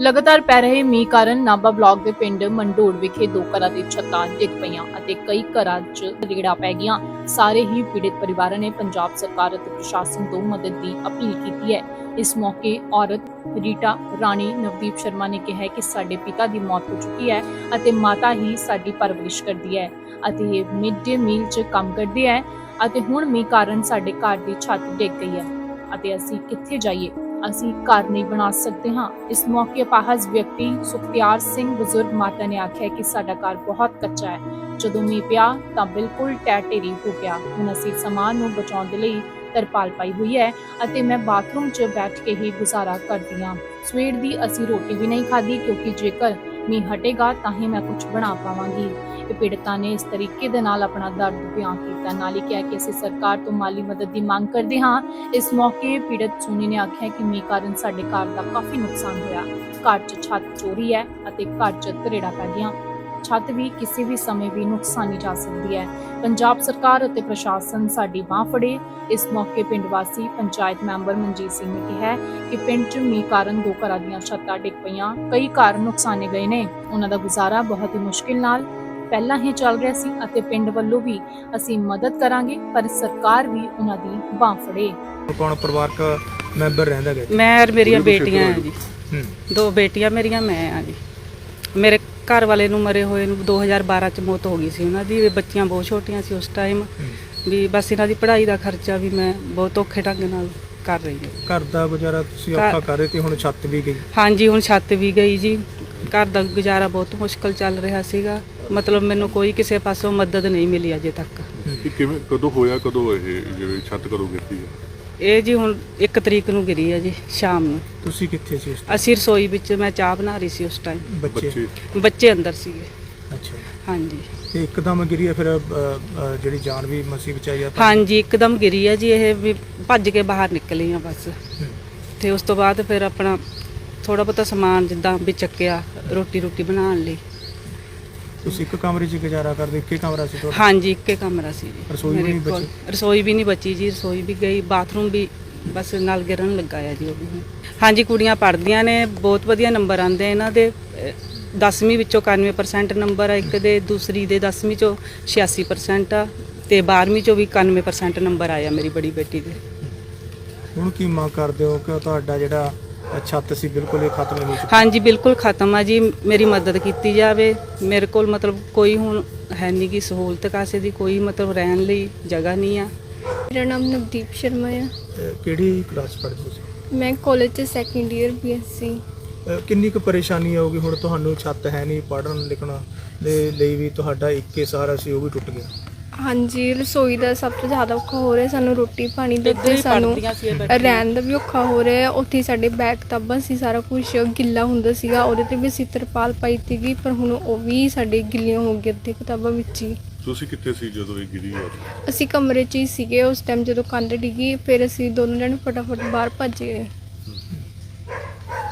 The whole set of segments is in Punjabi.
ਲਗਾਤਾਰ ਪੈ ਰਹੇ ਮੀਂਹ ਕਾਰਨ ਨਾਭਾ ਬਲਾਕ ਦੇ ਪਿੰਡ ਮੰਡੋੜ ਵਿਖੇ ਦੋ ਘਰਾਂ ਦੀ ਛੱਤਾਂ ਡਿੱਗ ਪਈਆਂ ਅਤੇ ਕਈ ਘਰਾਂ 'ਚ ਰੇੜਾ ਪੈ ਗਿਆ ਸਾਰੇ ਹੀ ਪੀੜਿਤ ਪਰਿਵਾਰਾਂ ਨੇ ਪੰਜਾਬ ਸਰਕਾਰ ਅਤੇ ਪ੍ਰਸ਼ਾਸਨ ਤੋਂ ਮਦਦ ਦੀ ਅਪੀਲ ਕੀਤੀ ਹੈ। ਇਸ ਮੌਕੇ ਔਰਤ ਰੀਟਾ, ਰਾਣੀ ਨਵਦੀਪ ਸ਼ਰਮਾ ਨੇ ਕਿਹਾ ਕਿ ਸਾਡੇ ਪਿਤਾ ਦੀ ਮੌਤ ਹੋ ਚੁੱਕੀ ਹੈ ਅਤੇ ਮਾਤਾ ਹੀ ਸਾਡੀ ਪਰਵਰਿਸ਼ ਕਰਦੀ ਹੈ ਅਤੇ ਇਹ ਮਿਡ ਡੇ ਮੀਲ 'ਚ ਕੰਮ ਕਰਦੀ ਹੈ ਅਤੇ ਹੁਣ ਮੀਂਹ ਕਾਰਨ ਸਾਡੇ ਘਰ ਦੀ ਛੱਤ ਡਿੱਗ ਗਈ ਹੈ ਅਤੇ ਅਸੀਂ ਕਿੱਥੇ ਜਾਈਏ? ਅਸੀਂ ਘਰ ਨਹੀਂ ਬਣਾ ਸਕਦੇ ਹਾਂ। ਇਸ ਮੌਕੇ ਅਪਾਹਜ ਵਿਅਕਤੀ ਸੁਖਤਿਆਰ ਸਿੰਘ, ਬਜ਼ੁਰਗ ਮਾਤਾ ਨੇ ਆਖਿਆ ਕਿ ਸਾਡਾ ਘਰ ਬਹੁਤ ਕੱਚਾ ਹੈ। ਜਦੋਂ ਮੀਂਹ ਪਿਆ ਤਾਂ ਬਿਲਕੁਲ ਟੈ ਢੇਰੀ ਹੋ ਗਿਆ। ਹੁਣ ਅਸੀਂ ਸਮਾਨ ਨੂੰ ਬਚਾਉਣ ਦੇ ਲਈ ਤਰਪਾਲ ਪਾਈ ਹੋਈ ਹੈ ਅਤੇ ਮੈਂ ਬਾਥਰੂਮ 'ਚ ਬੈਠ ਕੇ ਹੀ ਗੁਜ਼ਾਰਾ ਕਰਦੀ ਹਾਂ। ਸਵੇਰ ਦੀ ਅਸੀਂ ਰੋਟੀ ਵੀ ਨਹੀਂ ਖਾਧੀ ਕਿਉਂਕਿ ਜੇਕਰ ਮੀਂਹ ਹਟੇਗਾ, ਤਾਂ ਹੀ ਮੈਂ ਕੁਝ ਬਣਾ ਪਾਵਾਂਗੀ। ਇਹ ਪੀੜਤਾਂ ਨੇ ਇਸ ਤਰੀਕੇ ਦੇ ਨਾਲ ਆਪਣਾ ਦਰਦ ਬਿਆਨ ਕੀਤਾ। ਨਾਲ ਹੀ ਕਿਹਾ ਕਿ ਅਸੀਂ ਸਰਕਾਰ ਤੋਂ ਮਾਲੀ ਮਦਦ ਦੀ ਮੰਗ ਕਰਦੇ ਹਾਂ। ਇਸ ਮੌਕੇ ਪੀੜਤ ਸੋਨੀ ਨੇ ਆਖਿਆ ਕਿ ਮੀਂਹ ਕਾਰਨ ਸਾਡੇ ਘਰ ਦਾ ਕਾਫੀ ਨੁਕਸਾਨ ਹੋਇਆ। ਘਰ 'ਚ ਛੱਤ ਚੋਰੀ ਹੈ ਅਤੇ ਘਰ 'ਚ ਤਰੇੜਾ ਪੈ ਗਿਆ ਛੱਤ ਵੀ ਕਿਸੇ ਵੀ ਸਮੇਂ ਵੀ ਨੁਕਸਾਨੀ ਜਾ ਸਕਦੀ ਹੈ। ਪੰਜਾਬ ਸਰਕਾਰ ਅਤੇ ਪ੍ਰਸ਼ਾਸਨ ਸਾਡੀ ਬਾਹ ਫੜੇ। ਇਸ ਮੌਕੇ ਪਿੰਡ ਵਾਸੀ ਪੰਚਾਇਤ ਮੈਂਬਰ ਮਨਜੀਤ ਸਿੰਘ ਨੇ ਕਿਹਾ ਕਿ ਪਿੰਡ 'ਚ ਮੀਂਹ ਕਾਰਨ ਦੋ ਘਰਾਂ ਦੀਆਂ ਛੱਤਾਂ ਡਿੱਗ ਪਈਆਂ। ਕਈ ਘਰ ਨੁਕਸਾਨੇ ਗਏ ਨੇ। ਉਹਨਾਂ ਦਾ ਗੁਜ਼ਾਰਾ ਬਹੁਤ ਹੀ ਮੁਸ਼ਕਿਲ ਨਾਲ ਪਹਿਲਾਂ ਹੀ ਚੱਲ ਰਿਹਾ ਸੀ ਅਤੇ ਪਿੰਡ ਵੱਲੋਂ ਵੀ ਅਸੀਂ ਮਦਦ ਕਰਾਂਗੇ ਪਰ ਸਰਕਾਰ ਵੀ ਉਹਨਾਂ ਦੀ ਬਾਹ ਫੜੇ। ਕੌਣ ਪਰਿਵਾਰਕ ਮੈਂਬਰ ਰਹਿੰਦਾ ਹੈ ਮੈਂ ਔਰ ਮੇਰੀਆਂ ਬੇਟੀਆਂ ਆ ਜੀ। ਹੂੰ। ਦੋ ਬੇਟੀਆਂ ਮੇਰੀਆਂ ਮੈਂ ਆ ਜੀ। ਮੇਰੇ ਘਰ ਵਾਲੇ ਨੂੰ ਮਰੇ ਹੋਏ ਨੂੰ 2012 ਚ ਮੌਤ ਹੋ ਗਈ ਸੀ ਉਹਨਾਂ ਦੀ ਬੱਚੀਆਂ ਬਹੁਤ ਛੋਟੀਆਂ ਸੀ ਉਸ ਟਾਈਮ ਵੀ ਬਸ ਇਹਨਾਂ ਦੀ ਪੜ੍ਹਾਈ ਦਾ ਖਰਚਾ ਵੀ ਮੈਂ ਬਹੁਤ ਔਖੇ ਢੰਗ ਨਾਲ ਕਰ ਰਹੀ ਹਾਂ। ਘਰ ਦਾ ਗੁਜ਼ਾਰਾ ਤੁਸੀਂ ਘਰ- ਔਖਾ ਕਰ ਰਹੇ ਤੇ ਹੁਣ ਛੱਤ ਵੀ ਗਈ। ਹਾਂਜੀ ਹੁਣ ਛੱਤ ਵੀ ਗਈ ਜੀ। ਘਰ ਦਾ ਗੁਜ਼ਾਰਾ ਬਹੁਤ ਮੁਸ਼ਕਲ ਚੱਲ ਰਿਹਾ ਸੀਗਾ। ਮਤਲਬ ਮੈਨੂੰ ਕੋਈ ਕਿਸੇ ਪਾਸੋਂ ਮਦਦ ਨਹੀਂ ਮਿਲੀ ਅਜੇ ਤੱਕ। ਇਹ ਕਿਵੇਂ ਕਦੋਂ ਹੋਇਆ ਕਦੋਂ ਇਹ ਜਿਹੜੀ ਛੱਤ ਕਦੋਂ ਗਿਰਦੀ ਹੈ ਇਹ ਜੀ ਹੁਣ 1 ਤਰੀਕ ਨੂੰ ਗਿਰੀ ਹੈ ਜੀ ਸ਼ਾਮ ਨੂੰ। ਤੁਸੀਂ ਕਿੱਥੇ ਸੀ ਉਸ ਅਸੀਂ ਰਸੋਈ ਵਿੱਚ ਮੈਂ ਚਾਹ ਬਣਾ ਰਹੀ ਸੀ ਉਸ ਟਾਈਮ ਬੱਚੇ? ਬੱਚੇ। ਬੱਚੇ ਅੰਦਰ ਸੀਗੇ। ਅੱਛਾ। ਹਾਂਜੀ। ਤੇ ਇੱਕਦਮ ਗਿਰੀ ਹੈ ਫਿਰ ਅ, ਅ, ਜਿਹੜੀ ਜਾਨ ਵੀ ਮਸੀ ਬਚਾਈ ਆ ਤਾਂ- ਹਾਂਜੀ ਇੱਕਦਮ ਗਿਰੀ ਆ ਜੀ ਇਹ ਵੀ ਭੱਜ ਕੇ ਬਾਹਰ ਨਿਕਲੀ ਆ ਬਸ। ਹੂੰ। ਤੇ ਉਸ ਤੋਂ ਬਾਅਦ ਫਿਰ ਆਪਣਾ ਥੋੜਾ ਬਹੁਤਾ ਸਮਾਨ ਜਿੱਦਾਂ ਵੀ ਚੱਕਿਆ ਰੋਟੀ ਰੋਟੀ ਬਣਾਉਣ ਲਈ। ਤੁਸੀਂ ਇੱਕ ਕਮਰੇ 'ਚ ਗੁਜ਼ਾਰਾ ਕਰਦੇ ਇੱਕੇ ਕਮਰਾ ਸੀ ਤੁਹਾਡਾ? ਹਾਂਜੀ ਇੱਕੇ ਕਮਰਾ ਸੀ ਜੀ। ਰਸੋਈ ਵੀ ਮੇਰੇ ਨਹੀਂ ਕੋਲ। ਰਸੋਈ ਵੀ ਨਹੀਂ ਬਚੀ ਜੀ ਰਸੋਈ ਵੀ ਗਈ ਬਾਥਰੂਮ ਵੀ ਬਸ ਨਾਲ ਗਿਰਨ ਲੱਗਾ ਆ ਜੀ ਉਹ ਵੀ। ਹਾਂਜੀ ਕੁੜੀਆਂ ਪੜ੍ਹਦੀਆਂ ਨੇ ਬਹੁਤ ਵਧੀਆ ਨੰਬਰ ਆਉਂਦੇ ਆ ਇਹਨਾਂ ਦੇ। 10ਵੀਂ ਵਿੱਚੋਂ 91% ਨੰਬਰ ਆ ਇੱਕ ਦੇ ਦੂਸਰੀ ਦੇ 10ਵੀਂ ਚੋਂ 86% ਆ ਤੇ 12ਵੀਂ ਚੋਂ ਵੀ 91% ਨੰਬਰ ਆਇਆ ਮੇਰੀ ਬੜੀ ਬੇਟੀ ਦੇ। ਹੁਣ ਕੀ ਮੰਗ ਕਰਦੇ ਹੋ ਕਿ ਤੁਹਾਡਾ ਜਿਹੜਾ ਛੱਤ ਸੀ ਬਿਲਕੁਲ ਇਹ ਖਤਮ ਹੋ ਚੁੱਕੀ। ਹਾਂਜੀ ਬਿਲਕੁਲ ਖਤਮ ਆ ਜੀ। ਮੇਰੀ ਮਦਦ ਕੀਤੀ ਜਾਵੇ। ਮੇਰੇ ਕੋਲ ਮਤਲਬ ਕੋਈ ਹੁਣ ਹੈ ਨਹੀਂ ਗੀ ਸਹੂਲਤ ਕਾਸੇ ਦੀ ਕੋਈ ਮਤਲਬ ਰਹਿਣ ਲਈ ਜਗ੍ਹਾ ਨਹੀਂ ਆ। ਮੇਰਾ ਨਾਮ ਨਵਦੀਪ ਸ਼ਰਮਾ ਅ, ਕਿਹੜੀ ਕਲਾਸ ਪੜ੍ਹਦੇ ਤੁਸੀਂ? ਮੈਂ ਕਾਲਜ 'ਚ ਸੈਕੰਡ ਈਅਰ ਬੀਐਸਸੀ ਕਿੰਨੀ ਕੁ ਪਰੇਸ਼ਾਨੀ ਆਊਗੀ? ਹੁਣ ਤੁਹਾਨੂੰ ਛੱਤ ਹੈ ਨਹੀਂ ਪੜ੍ਹਨ ਲਿਖਣ ਦੇ ਲਈ ਵੀ ਤੁਹਾਡਾ ਇੱਕੇ ਸਹਾਰਾ ਸੀ ਉਹ ਵੀ ਟੁੱਟ ਗਿਆ। ਹਾਂਜੀ ਰਸੋਈ ਦਾ ਸਭ ਤੋਂ ਜ਼ਿਆਦਾ ਔਖਾ ਹੋ ਰਿਹਾ ਸਾਨੂੰ ਰੋਟੀ ਪਾਣੀ ਦਾ ਤੇ ਸਾਨੂੰ। ਰਹਿਣ ਦਾ ਵੀ ਔਖਾ ਹੋ ਰਿਹਾ। ਉੱਥੇ ਸਾਡੇ ਬੈਗ ਕਿਤਾਬਾਂ ਸੀ ਸਾਰਾ ਕੁਝ ਗਿੱਲਾ ਹੁੰਦਾ ਸੀਗਾ ਉਹਦੇ ਤੇ ਵੀ ਅਸੀਂ ਤਰਪਾਲ ਪਾਈ ਸੀਗੀ ਪਰ ਹੁਣ ਉਹ ਵੀ ਸਾਡੇ ਗਿੱਲੀਆਂ ਹੋ ਗਈਆਂ ਅੱਧੇ ਕਿਤਾਬਾਂ ਵਿੱਚ ਹੀ ਤੁਸੀਂ ਕਿੱਥੇ ਸੀ ਜਦੋਂ ਇਹ ਗਿਰੀ ਆ ਅਸੀਂ ਕਮਰੇ 'ਚ ਹੀ ਸੀਗੇ ਉਸ ਟਾਈਮ ਜਦੋਂ ਕੰਧ ਡਿੱਗੀ ਫਿਰ ਅਸੀਂ ਦੋਨੋਂ ਜਣੇ ਫਟਾਫਟ ਬਾਹਰ ਭੱਜ ਗਏ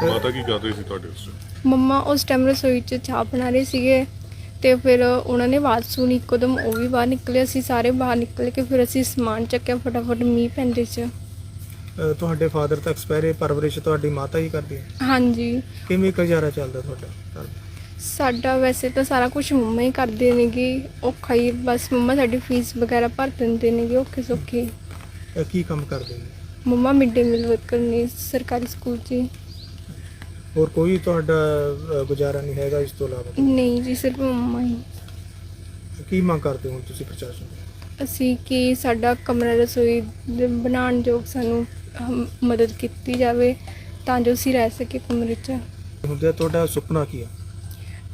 ਮਾਤਾ ਕੀ ਕਰ ਰਹੀ ਸੀ ਤੁਹਾਡੇ ਉਸ? ਮੰਮਾ ਉਸ ਟਾਈਮ ਰਸੋਈ 'ਚ ਚਾਹ ਬਣਾ ਰਹੇ ਸੀਗੇ ਤੇ ਫਿਰ ਉਹਨਾਂ ਨੇ ਆਵਾਜ਼ ਸੁਣੀ ਇੱਕਦਮ ਉਹ ਵੀ ਬਾਹਰ ਨਿਕਲੇ ਅਸੀਂ ਸਾਰੇ ਬਾਹਰ ਨਿਕਲ ਕੇ ਫਿਰ ਅਸੀਂ ਸਮਾਨ ਚੱਕਿਆ ਫਟਾਫਟ ਮੀਂਹ ਪੈਂਦੇ 'ਚ। ਤੁਹਾਡੇ ਫਾਦਰ ਤਾਂ ਐਕਸਪਾਇਰ ਪਰਵਰਿਸ਼ ਤੁਹਾਡੀ ਮਾਤਾ ਹੀ ਕਰਦੀ ਹੈ। ਹਾਂਜੀ। ਕਿਵੇਂ ਗੁਜ਼ਾਰਾ ਚੱਲਦਾ ਤੁਹਾਡਾ? ਘਰ ਦਾ? ਸਾਡਾ ਵੈਸੇ ਤਾਂ ਸਾਰਾ ਕੁਝ ਮੰਮਾ ਹੀ ਕਰਦੇ ਨੇਗੇ ਔਖਾ ਹੀ ਬਸ ਮੰਮਾ ਸਾਡੀ ਫੀਸ ਵਗੈਰਾ ਭਰ ਦਿੰਦੇ ਨੇਗੇ ਔਖੇ ਸੌਖੇ। ਕੀ ਕੰਮ ਕਰਦੇ ਨੇ? ਮੰਮਾ ਮਿਡ ਡੇ ਮੀਲ ਵਰਕਰ ਨੇ ਸਰਕਾਰੀ ਸਕੂਲ 'ਚ। ਹੋਰ ਕੋਈ ਤੁਹਾਡਾ ਅ, ਗੁਜ਼ਾਰਾ ਨਹੀਂ ਹੈਗਾ ਇਸ ਤੋਂ ਇਲਾਵਾ? ਨਹੀਂ ਜੀ ਸਿਰਫ ਮੰਮਾ ਹੀ। ਕੀ ਮੰਗ ਕਰਦੇ ਹੋ ਤੁਸੀਂ ਪ੍ਰਸ਼ਾਸਨ ਤੋਂ? ਅਸੀਂ ਕਿ ਸਾਡਾ ਕਮਰਾ ਰਸੋਈ ਦੇ ਬਣਾਉਣ ਯੋਗ ਸਾਨੂੰ ਹਮ, ਮਦਦ ਕੀਤੀ ਜਾਵੇ ਤਾਂ ਜੋ ਅਸੀਂ ਰਹਿ ਸਕੀਏ ਕਮਰੇ 'ਚ। ਹੁੰਦੇ ਤੁਹਾਡਾ ਸੁਪਨਾ ਕੀ ਹੈ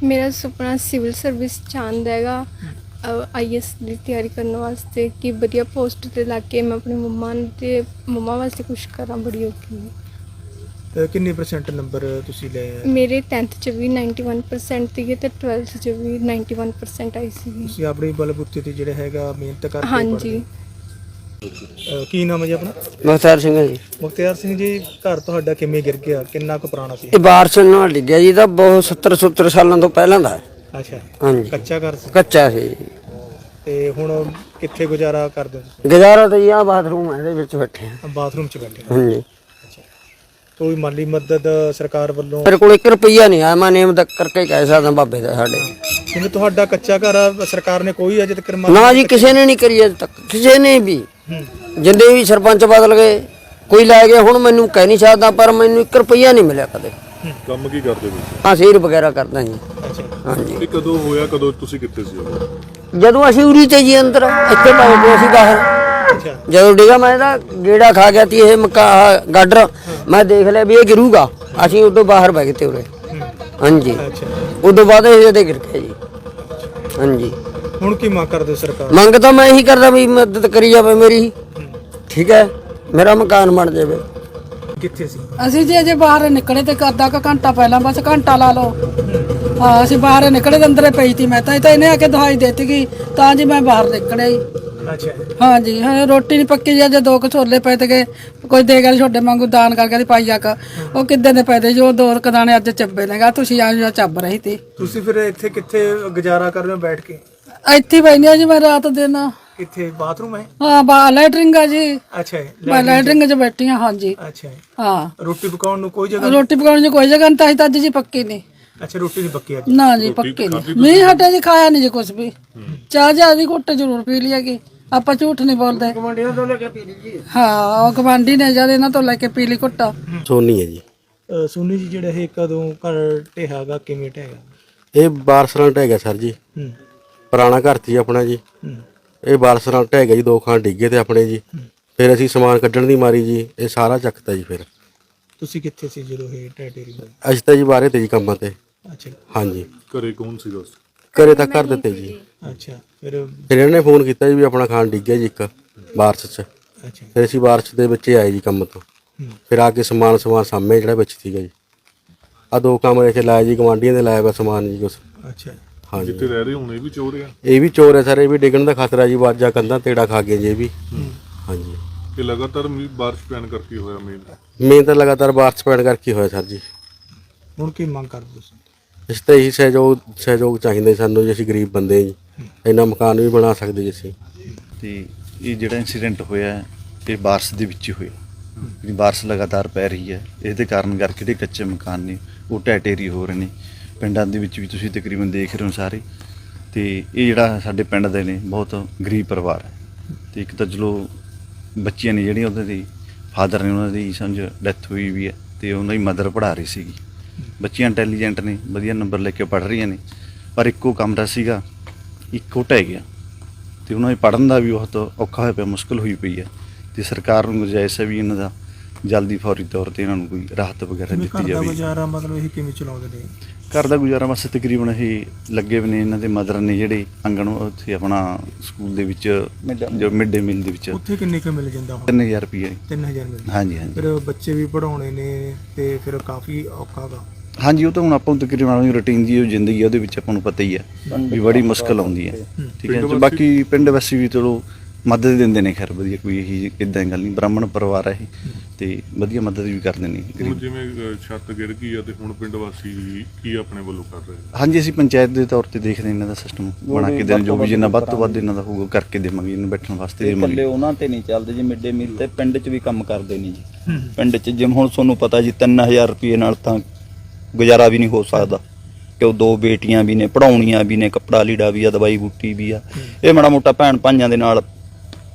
ਮੇਰਾ ਸੁਪਨਾ ਸਿਵਲ ਸਰਵਿਸ ਚਾਹੁੰਦਾ ਹੈਗਾ। ਆਈਐਸ ਦੀ ਤਿਆਰੀ ਕਰਨ ਵਾਸਤੇ ਕਿ ਵਧੀਆ ਪੋਸਟ ਤੇ ਲੱਗ ਕੇ ਮੈਂ ਆਪਣੀ ਮੰਮਾ ਨੂੰ ਤੇ ਮੰਮਾ ਵਾਸਤੇ ਕੁਝ ਕਰਾਂ ਬੜੀ ਔਖੀ ਹੈ। ਅ, ਕਿੰਨੇ ਪਰਸੈਂਟ ਨੰਬਰ ਤੁਸੀਂ ਲਏ ਆ ਮੇਰੇ 10th ਚ ਵੀ 91% ਸੀਗੇ ਤੇ 12th ਚ ਵੀ 91% ਆਈ ਸੀ ਤੁਸੀਂ ਆਪਣੀ ਬਲਬੁੱਤੀ ਤੇ ਜਿਹੜਾ ਹੈਗਾ ਮਿਹਨਤ ਕਰਕੇ ਹਾਂਜੀ। ਪੜ੍ਹਦੇ ਹੋ। ਅ, ਕੀ ਨਾਮ ਹੈ ਜੀ ਆਪਣਾ? ਮੁਖਤਾਰ ਸਿੰਘ ਜੀ। ਮੁਖਤਿਆਰ ਸਿੰਘ ਜੀ ਘਰ ਤੁਹਾਡਾ ਕਿਵੇਂ ਗਿਰ ਗਿਆ? ਕਿੰਨਾ ਕੁ ਪੁਰਾਣਾ ਸੀ? ਇਹ ਬਾਰਸ਼ ਨਾਲ ਡਿੱਗਿਆ ਜੀ ਦਾ ਬਹੁਤ 70 70 ਸਾਲਾਂ ਤੋਂ ਪਹਿਲਾਂ ਦਾ ਹੈ। ਅੱਛਾ। ਹਾਂਜੀ। ਕੱਚਾ ਘਰ ਸੀ? ਕੱਚਾ ਸੀ। ਜੀ। ਤੇ ਹੁਣ ਕਿੱਥੇ ਗੁਜ਼ਾਰਾ ਕਰਦੇ ਹੋ ਗੁਜ਼ਾਰਾ ਤਾਂ ਜੀ ਆ ਬਾਥਰੂਮ ਹੈ ਇਹਦੇ ਵਿੱਚ ਬੈਠੇ ਹਾਂ। ਤੁਸੀਂ ਬਾਥਰੂਮ 'ਚ ਬੈਠੇ ਹੋ। ਹਾਂਜੀ। ਕੋਈ ਮਾਲੀ ਮਦਦ ਸਰਕਾਰ ਵੱਲੋਂ ਮੇਰੇ ਕੋਲ 1 ਰੁਪਈਆ ਨਹੀਂ ਆਇਆ ਮੈਂ ਨੇਮ ਤੱਕ ਕਰਕੇ ਕਹਿ ਸਕਦਾ ਬਾਬੇ ਦਾ ਸਾਡੇ। ਜਿਵੇਂ ਤੁਹਾਡਾ ਕੱਚਾ ਘਰ ਆ ਸਰਕਾਰ ਨੇ ਕੋਈ ਅਜੇ ਤੱਕ ਮਦਦ ਨਾ ਜੀ ਕਿਸੇ ਨੇ ਨਹੀਂ ਕਰੀ ਅਜੇ ਤੱਕ ਕਿਸੇ ਨੇ ਵੀ। ਹੂੰ। ਜਿੰਦੇ ਵੀ ਸਰਪੰਚ ਬਦਲ ਗਏ ਕੋਈ ਲੈ ਗਿਆ ਹੁਣ ਮੈਨੂੰ ਕਹਿ ਨਹੀਂ ਸਕਦਾ ਪਰ ਮੈਨੂੰ 1 ਰੁਪਈਆ ਨਹੀਂ ਮਿਲਿਆ ਕਦੇ। ਕੰਮ ਕੀ ਕਰਦੇ ਤੁਸੀਂ? ਹਾਂ ਸੀਰ ਵਗੈਰਾ ਕਰਦਾ ਜੀ। ਅੱਛਾ। ਹਾਂਜੀ। ਇਹ ਕਦੋਂ ਹੋਇਆ ਕਦੋਂ ਤੁਸੀਂ ਕਿੱਥੇ ਸੀ ਉਦੋਂ? ਜਦੋਂ ਅਸੀਂ ਉਰੀ ਤੇ ਜੀ ਅੰਦਰ ਇੱਥੇ ਪਏ ਪਏ ਅਸੀਂ ਬਾਹਰ। ਜਦੋਂ ਡਿਗਾ ਮੈਂ ਇਹਦਾ ਗੇੜਾ ਖਾ ਗਿਆ ਤੀ ਇਹ ਮਕਾ ਆਹ ਗਾਡਰ ਮੈਂ ਦੇਖ ਲਿਆ ਵੀ ਇਹ ਗਿਰੂਗਾ। ਅਸੀਂ ਉਦੋਂ ਬਾਹਰ ਬੈ ਗਏ ਤੇ ਉਰੇ। ਹਾਂਜੀ। ਅੱਛਾ। ਉਦੋਂ ਬਾਅਦ ਇਹ ਇਹਦੇ ਗਿਰ ਗਿਆ ਜੀ। ਹਾਂਜੀ। ਹੁਣ ਕੀ ਮੰਗ ਕਰਦੇ ਹੋ ਸਰਕਾਰ? ਮੰਗ ਤਾਂ ਮੈਂ ਇਹੀ ਕਰਦਾ ਵੀ ਮਦਦ ਕਰੀ ਜਾਵੇ ਮੇਰੀ। ਠੀਕ ਹੈ। ਮੇਰਾ ਮਕਾਨ ਬਣ ਜਾਵੇ। ਕਿੱਥੇ ਸੀ? ਅਸੀਂ ਜੀ ਅਜੇ ਬਾਹਰ ਨਿਕਲੇ ਤੇ ਅੱਧਾ ਕੁ ਘੰਟਾ ਪਹਿਲਾਂ ਬਸ ਘੰਟਾ ਲਾ ਲਓ। ਹਾਂ ਅਸੀਂ ਬਾਹਰ ਨਿਕਲੇ ਤੇ ਅੰਦਰੇ ਪਈ ਤੀ ਮੈਂ ਤਾਂ ਇਹ ਤਾਂ ਇਹਨੇ ਆ ਕੇ ਦਵਾਈ ਦਿੱਤੀ ਗਈ ਤਾਂ ਜੀ ਮੈਂ ਬਾਹਰ ਨਿਕਲਿਆ ਜੀ। ਅੱਛਾ। ਹਾਂ ਜੀ ਹਾਂ ਰੋਟੀ ਨਹੀਂ ਪੱਕੀ ਜੀ ਅਜੇ ਦੋ ਕੁ ਛੋਲੇ ਪਏ ਤੇ ਕੋਈ ਦੇ ਗਿਆ ਛੋਡੇ ਵਾਂਗੂ ਦਾਨ ਕਰਕੇ ਦੀ ਪਾਈਆ ਕ। ਉਹ ਕਿੱਦਾਂ ਦੇ ਤੇ ਜੋ ਦੋ ਕੁ ਦਾਣੇ ਅੱਜ ਚੱਬੇ ਨੇਗਾ ਤੁਸੀਂ ਆ ਜੋ ਚੱਬ ਰਹੀ ਤੀ। ਤੁਸੀਂ ਫਿਰ ਇੱਥੇ ਕਿੱਥੇ ਗੁਜ਼ਾਰਾ ਕਰ ਰਹੇ ਹੋ ਬੈਠ ਕੇ? ਇੱਥੇ ਬੈਠੀ ਆ ਜੀ ਮੈਂ ਰਾਤ ਦਿਨ ਕਿੱਥੇ ਬਾਥਰੂਮ ਹੈ? ਹਾਂ ਬਾ ਲੈਟਰਿੰਗ ਆ ਜੀ। ਅੱਛਾ ਜੀ, ਮੈਂ ਲੈਟਰਿੰਗ 'ਚ ਬੈਠੀ ਆ ਹਾਂ ਜੀ ਅੱਛਾ। ਹਾਂ। ਰੋਟੀ ਪਕਾਉਣ ਨੂੰ ਕੋਈ ਜਗ੍ਹਾ ਰੋਟੀ ਪਕਾਉਣ ਦੀ ਕੋਈ ਜਗ੍ਹਾ ਨਹੀਂ ਤਾਂ ਅੱਜ ਜੀ ਪੱਕੀ ਨਹੀਂ ਅੱਛਾ ਰੋਟੀ ਦੀ ਪੱਕੀ ਆ ਨਾ ਜੀ ਪੱਕੇ ਨਹੀਂ ਨਹੀਂ ਹਟਿਆ ਜੀ ਖਾਇਆ ਨਹੀਂ ਜੀ ਕੁਝ ਵੀ। ਚਾਹ ਜਾ ਦੀ ਘੁੱਟ ਜ਼ਰੂਰ ਪੀ ਲਿਆ ਕਿ ਆਪਾਂ ਝੂਠ ਨਹੀਂ ਬੋਲਦੇ। ਗਵਾਂਡੀਆਂ ਤੋਂ ਲੈ ਕੇ ਪੀ ਲਈ ਜੀ। ਹਾਂ ਉਹ ਗਵਾਂਡੀ ਨੇ ਜਦ ਇਹਨਾਂ ਤੋਂ ਲੈ ਕੇ ਪੀ ਲਈ ਘੁੱਟਾ ਸੋਨੀ ਹੈ ਜੀ। ਸੋਨੀ ਜੀ ਜਿਹੜਾ ਇਹ ਕਦੋਂ ਘਰ ਢਿਹਾਗਾ ਕਿਵੇਂ ਢਹਿਗਾ ਇਹ ਬਾਰਸਰੰਟ ਹੈਗਾ ਸਰ ਜੀ। ਹੂੰ। ਪੁਰਾਣਾ ਘਰ ਸੀ ਆਪਣਾ ਜੀ। ਹੂੰ। ਇਹ ਬਾਰਸਰੰਟ ਹੈਗਾ ਜੀ ਦੋ ਖਾਂ ਡਿੱਗੇ ਤੇ ਆਪਣੇ ਜੀ। ਫਿਰ ਅਸੀਂ ਸਮਾਨ ਕੱਢਣ ਦੀ ਮਾਰੀ ਜੀ ਇਹ ਸਾਰਾ ਚੱਕਤਾ ਜੀ ਫਿਰ। ਤੁਸੀਂ ਕਿੱਥੇ ਸੀ ਜਦੋਂ ਇਹ ਢਹਿ ਹੋਈ ਅਸੀਂ ਤਾਂ ਜੀ ਬਾਹਰੇ ਤੇ ਜੀ ਕੰਮਾਂ ਤੇ। ਅੱਛਾ। ਹਾਂਜੀ। ਘਰੇ ਕੌਣ ਸੀ ਦੋਸਤ ਘਰੇ ਤਾਂ ਕਰ ਦਿੱਤੇ ਜੀ। ਅੱਛਾ ਫਿਰ ਫਿਰ ਇਹਨਾਂ ਨੇ ਫੋਨ ਕੀਤਾ ਜੀ ਵੀ ਆਪਣਾ ਖਾਨ ਡਿੱਗਿਆ ਜੀ ਇੱਕ ਬਾਰਸ 'ਚ। ਅੱਛਾ। ਫਿਰ ਅਸੀਂ ਬਾਰਸ ਦੇ ਵਿੱਚ ਹੀ ਆਏ ਜੀ ਕੰਮ ਤੋਂ। ਫਿਰ ਆ ਕੇ ਸਮਾਨ ਸਮਾਨ ਸਾਹਮਣੇ ਜਿਹੜਾ ਵਿੱਚ ਸੀਗਾ ਜੀ। ਆ ਦੋ ਕਮਰੇ 'ਚ ਲਾਇਆ ਜੀ ਗਵਾਂਢੀਆਂ ਦੇ ਲਾਇਆ ਵਾ ਸਮਾਨ ਜੀ ਕੁਛ। ਅੱਛਾ। ਹਾਂਜੀ। ਜਿੱਥੇ ਰਹਿ ਰਹੇ ਹੁਣ ਇਹ ਵੀ ਚੋਰ ਆ। ਇਹ ਵੀ ਚੋਰ ਹੈ ਸਰ ਇਹ ਵੀ ਡਿੱਗਣ ਦਾ ਖਤਰਾ ਜੀ ਵਾਜਾ ਕੰਧਾਂ ਤੇੜਾ ਖਾ ਗਏ ਜੀ ਇਹ ਵੀ। ਹਾਂਜੀ। ਇਹ ਲਗਾਤਾਰ ਮੀਂਹ ਬਾਰਿਸ਼ ਪੈਣ ਕਰਕੇ ਹੋਇਆ ਮੇਨ ਮੇਨ ਤਾਂ ਲਗਾਤਾਰ ਬਾਰਿਸ਼ ਪੈਣ ਕਰਕੇ ਹੋਇਆ ਸਰ ਜੀ। ਹੁਣ ਕੀ ਮੰਗ ਕਰਦੇ ਤੁਸੀਂ? ਇਸ ਤੇ ਹੀ ਸਹਿਯੋਗ ਸਹਿਯੋਗ ਚਾਹੀਦਾ ਸਾਨੂੰ ਜੀ, ਅਸੀਂ ਗਰੀਬ ਬੰਦੇ ਜੀ। ਇੰਨਾ ਮਕਾਨ ਵੀ ਬਣਾ ਸਕਦੇ ਜੀ ਅਸੀਂ। ਤੇ ਇਹ ਜਿਹੜਾ ਇਨਸੀਡੈਂਟ ਹੋਇਆ, ਇਹ ਬਾਰਿਸ਼ ਦੇ ਵਿੱਚ ਹੀ ਹੋਇਆ। ਜਿਹੜੀ ਬਾਰਿਸ਼ ਲਗਾਤਾਰ ਪੈ ਰਹੀ ਹੈ, ਇਹਦੇ ਕਾਰਨ ਕਰਕੇ ਜਿਹੜੇ ਕੱਚੇ ਮਕਾਨ ਨੇ, ਉਹ ਢਹਿ ਹੋ ਰਹੇ ਨੇ। ਪਿੰਡਾਂ ਦੇ ਵਿੱਚ ਵੀ ਤੁਸੀਂ ਤਕਰੀਬਨ ਦੇਖ ਰਹੇ ਹੋ ਸਾਰੇ। ਤੇ ਇਹ ਜਿਹੜਾ ਸਾਡੇ ਪਿੰਡ ਦੇ ਨੇ, ਬਹੁਤ ਗਰੀਬ ਪਰਿਵਾਰ ਹੈ। ਤੇ ਇੱਕ ਤਾਂ ਚਲੋ, ਬੱਚੀਆਂ ਨੇ ਜਿਹੜੀਆਂ ਉਹਨਾਂ ਦੀ, ਫਾਦਰ ਨੇ ਉਹਨਾਂ ਦੀ ਸਮਝ, ਡੈਥ ਹੋਈ ਵੀ ਹੈ, ਤੇ ਉਹਨਾਂ ਦੀ ਮਦਰ ਪੜ੍ਹਾ ਰਹੀ ਸੀਗੀ। ਬੱਚੀਆਂ ਇੰਟੈਲੀਜੈਂਟ ਨੇ ਵਧੀਆ ਨੰਬਰ ਲੈ ਕੇ ਪੜ੍ਹ ਰਹੀਆਂ ਨੇ ਪਰ ਇੱਕੋ ਕਮਰਾ ਸੀਗਾ ਇੱਕੋ ਢਹਿ ਗਿਆ ਤੇ ਉਹਨਾਂ ਦੇ ਪੜਨ ਦਾ ਵੀ ਬਹੁਤ ਔਖਾ ਹੋਇਆ ਪਿਆ ਮੁਸ਼ਕਲ ਹੋਈ ਪਈ ਹੈ ਤੇ ਸਰਕਾਰ ਨੂੰ ਗੁਜਾਇਸ਼ ਹੈ ਵੀ ਇਹਨਾਂ ਦਾ ਜਲਦੀ ਫੌਰੀ ਤੌਰ ਤੇ ਇਹਨਾਂ ਨੂੰ ਕੋਈ ਰਾਹਤ ਵਗੈਰਾ ਦਿੱਤੀ ਘਰ ਦਾ ਜਾਵੇ। ਗੁਜ਼ਾਰਾ ਮਤਲਬ ਇਹ ਕਿਵੇਂ ਚਲਾਉਂਦੇ ਨੇ? ਘਰ ਦਾ ਗੁਜ਼ਾਰਾ ਬਸ ਤਕਰੀਬਨ ਇਹ ਲੱਗੇ ਵੀ ਨੇ ਇਹਨਾਂ ਦੇ ਮਦਰ ਨੇ ਜਿਹੜੇ ਅੰਗਣ ਉੱਥੇ ਆਪਣਾ ਸਕੂਲ ਦੇ ਵਿੱਚ ਜੋ ਮਿਡ ਡੇ ਮੀਲ ਦੇ ਵਿੱਚ। ਉੱਥੇ ਕਿੰਨੇ ਕੁ ਮਿਲ ਜਾਂਦਾ ਹੁਣ? 3000 ਰੁਪਏ 3000 ਮਿਲਦਾ ਹਾਂਜੀ ਹਾਂਜੀ। ਫਿਰ ਬੱਚੇ ਵੀ ਪੜਾਉਣੇ ਨੇ ਤੇ ਫਿਰ ਕਾਫੀ ਔਖਾ ਗਾ। ਹਾਂਜੀ ਉਹ ਤਾਂ ਹੁਣ ਆਪਾਂ ਨੂੰ ਤਕਰੀਬਨ ਆਪਣੀ ਰੁਟੀਨ ਦੀ ਜ਼ਿੰਦਗੀ ਉਹਦੇ ਵਿੱਚ ਆਪਾਂ ਨੂੰ ਪਤਾ ਹੀ ਹੈ ਵੀ ਬੜੀ ਮੁਸ਼ਕਲ ਆਉਂਦੀ ਹੈ। ਠੀਕ ਹੈ ਬਾਕੀ ਪਿੰਡ ਵਾਸੀ ਵੀ ਚਲੋ ਮਦਦ ਦਿੰਦੇ ਨੇ ਖੈਰ ਵਧੀਆ ਕੋਈ ਇਹੀ ਇਦਾਂ ਗੱਲ ਨਹੀਂ ਬ੍ਰਾਹਮਣ ਪਰਿਵਾਰ ਹੈ ਇਹ ਤੇ ਵਧੀਆ ਮਦਦ ਵੀ ਕਰਦੇ ਨੇ ਹੁਣ ਗਰੀਬ। ਜਿਵੇਂ ਅ, ਛੱਤ ਗਿਰ ਗਈ ਆ ਤੇ ਹੁਣ ਪਿੰਡ ਵਾਸੀ ਕੀ ਆਪਣੇ ਵੱਲੋਂ ਕਰ ਰਹੇ ਆ? ਹਾਂਜੀ ਅਸੀਂ ਪੰਚਾਇਤ ਦੇ ਤੌਰ ਤੇ ਦੇਖਦੇ ਹਾਂ ਇਹਨਾਂ ਦਾ ਸਿਸਟਮ ਬਣਾ ਕੇ ਦੇਣ ਜੋ ਵੀ ਜਿੰਨਾ ਵੱਧ ਤੋਂ ਵੱਧ ਇਹਨਾਂ ਦਾ ਹੋਊਗਾ ਕਰਕੇ ਦੇਵਾਂਗੇ ਇਹਨਾਂ ਬੈਠਣ ਵਾਸਤੇ ਇਕੱਲੇ ਦੇਵਾਂਗੇ। ਉਹਨਾਂ ਤੇ ਨਹੀਂ ਚੱਲਦੇ ਜੀ ਮਿਡ ਮੀਲ ਤੇ ਪਿੰਡ 'ਚ ਵੀ ਕੰਮ ਕਰਦੇ ਨਹੀਂ ਜੀ। ਪਿੰਡ 'ਚ ਜਿਵੇਂ ਹੁਣ ਤੁਹਾਨੂੰ ਪਤਾ ਜੀ 3000 ਰੁਪਏ ਨਾਲ ਤਾਂ ਗੁਜ਼ਾਰਾ ਵੀ ਨਹੀਂ ਹੋ ਸਕਦਾ। ਕਿ ਉਹ ਦੋ ਬੇਟੀਆਂ ਵੀ ਨੇ ਪੜਾਉਣੀਆਂ ਵੀ ਨੇ ਕੱਪੜਾ ਲੀੜਾ ਵੀ ਆ ਦਵਾਈ ਬੂਟੀ ਵੀ ਆ। ਇਹ ਮਾੜਾ ਮੋਟਾ ਭੈਣ ਭਾਈਆਂ ਦੇ ਨਾਲ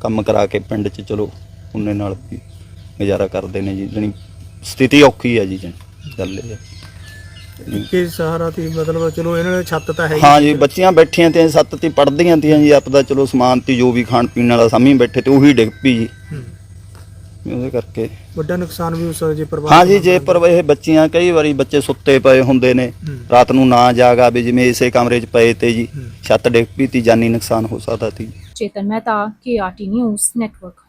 ਕੰਮ ਕਰਾ ਕੇ ਪਿੰਡ 'ਚ ਚਲੋ ਉਹਨੇ ਨਾਲ ਵੀ ਗੁਜ਼ਾਰਾ ਕਰਦੇ ਨੇ ਜੀ ਜਣੀ ਸਥਿਤੀ ਔਖੀ ਆ ਜੀ ਜਣੀ ਗੱਲ ਇਹ। ਕਿ ਸਹਾਰਾ ਤੇ ਮਤਲਬ ਚਲੋ ਇਹਨਾਂ ਨੇ ਛੱਤ ਤਾਂ ਹੈ ਹੀ ਹਾਂ ਜੀ ਬੱਚੀਆਂ ਬੈਠੀਆਂ ਤੇ ਸੱਤ ਤੇ ਪੜਦੀਆਂ ਤੀਆਂ ਜੀ ਆਪਦਾ ਚਲੋ ਸਮਾਨ ਤੇ ਜੋ ਵੀ ਖਾਣ ਪੀਣ ਵਾਲਾ ਸਾਹਮਣੇ ਬੈਠੇ ਤੇ ਉਹੀ ਡਿੱਗ ਪਈ ਜੀ ਹੂੰ। ਉਹਦੇ ਕਰਕੇ ਵੱਡਾ ਨੁਕਸਾਨ ਵੀ ਉਸ ਜੇ ਪਰਿਵਾਰ ਹਾਂ ਜੀ ਜੇ ਪਰ ਇਹ ਬੱਚੀਆਂ ਕਈ ਵਾਰੀ ਬੱਚੇ ਸੁੱਤੇ ਪਏ ਹੁੰਦੇ ਨੇ ਹੂੰ। ਰਾਤ ਨੂੰ ਨਾ ਜਾਗਾ ਵੀ ਜਿਵੇਂ ਇਸੇ ਕਮਰੇ 'ਚ ਪਏ ਤੇ ਜੀ ਛੱਤ ਡਿੱਗ ਪਈ ਤੀ ਜਾਨੀ ਨੁਕਸਾਨ ਹੋ ਸਕਦਾ ਸੀ Chetan Mehta KRT news network